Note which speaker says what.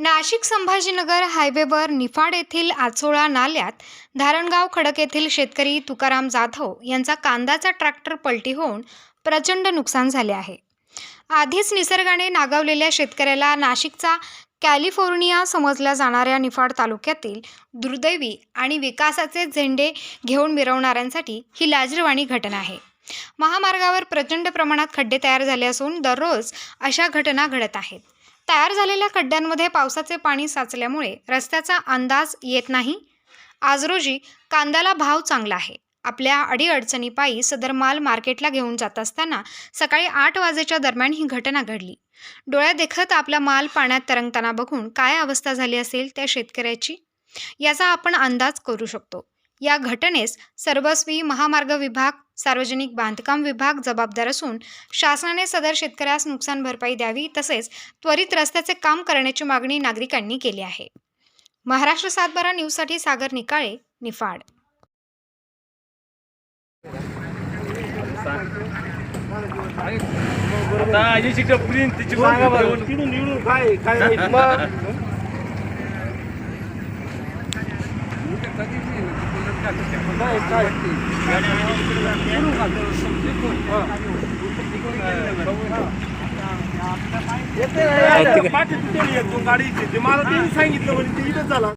Speaker 1: नाशिक संभाजीनगर हायवेवर निफाड येथील आचोळा नाल्यात धारणगाव खडक येथील शेतकरी तुकाराम जाधव यांचा कांदाचा ट्रॅक्टर पलटी होऊन प्रचंड नुकसान झाले आहे. आधीच निसर्गाने नागावलेल्या शेतकऱ्याला नाशिकचा कॅलिफोर्निया समजल्या जाणाऱ्या निफाड तालुक्यातील दुर्दैवी आणि विकासाचे झेंडे घेऊन मिरवणाऱ्यांसाठी ही लाजरवाणी घटना आहे. महामार्गावर प्रचंड प्रमाणात खड्डे तयार झाले असून दररोज अशा घटना घडत आहेत. तयार झालेल्या खड्ड्यांमध्ये पावसाचे पाणी साचल्यामुळे रस्त्याचा अंदाज येत नाही. आज रोजी कांद्याला भाव चांगला आहे. आपल्या अडीअडचणीपायी सदर माल मार्केटला घेऊन जात असताना सकाळी आठ वाजेच्या दरम्यान ही घटना घडली. डोळ्यादेखत आपला माल पाण्यात तरंगताना बघून काय अवस्था झाली असेल त्या शेतकऱ्याची? याचा आपण अंदाज करू शकतो. या घटनेस सर्वस्वी महामार्ग विभाग सार्वजनिक बांधकाम विभाग जबाबदार असून शासनाने सदर शेतकऱ्यास नुकसान भरपाई द्यावी तसेच त्वरित रस्त्याचे काम करण्याची मागणी नागरिकांनी केली आहे. महाराष्ट्र सातबारा न्यूजसाठी सागर निकाळे निफाड.
Speaker 2: आता
Speaker 3: गाडी इथे. ते मला त्यांनी सांगितलं म्हणजे ते इथंच झाला